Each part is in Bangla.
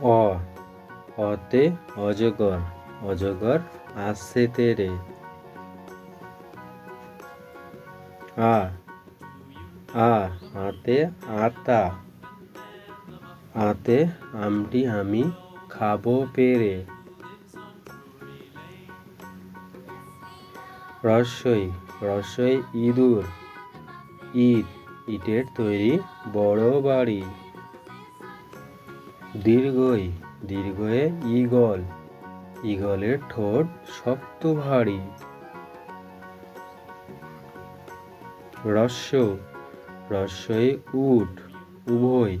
অ, অতে অজগর অজগর আসছে তেরে আ আ, আতে আতা, আতে আমটি আমি খাব পেরে। রসই রসই ইঁদুর ইট ইটের তৈরি বড় বাড়ি। দীর্ঘই, দীর্ঘয়ে ঈগল। ঈগলের ঠোঁট শক্ত ভারী। রস্য রস্যই উট, উভয়।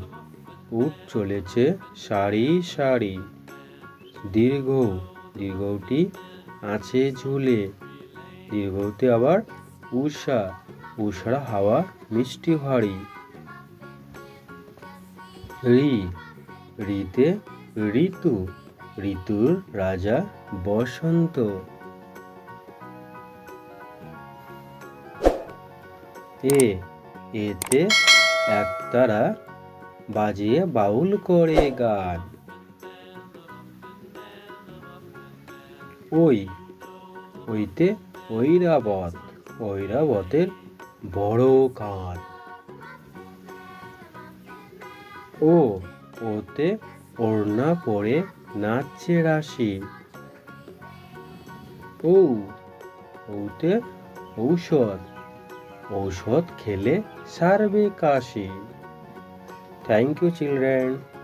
উট চলেছে সারি সারি। দীর্ঘ, দীর্ঘটি আছে ঝুলে। দীর্ঘতে আবার উষা উষার হাওয়া মিষ্টি ভারী। ঋ ঋতে ঋতু, ঋতুর রাজা বসন্ত। এ, এতে একতারা বাজিয়ে বাউল করে গান। ওই, ওইতে ঐরাবত, ঐরাবতের বড় কান ও ওতে ওড়না পরে নাচছে রাশি। ওতে ঔষধ। ঔষধ খেলে সারবে কাশি। Thank you children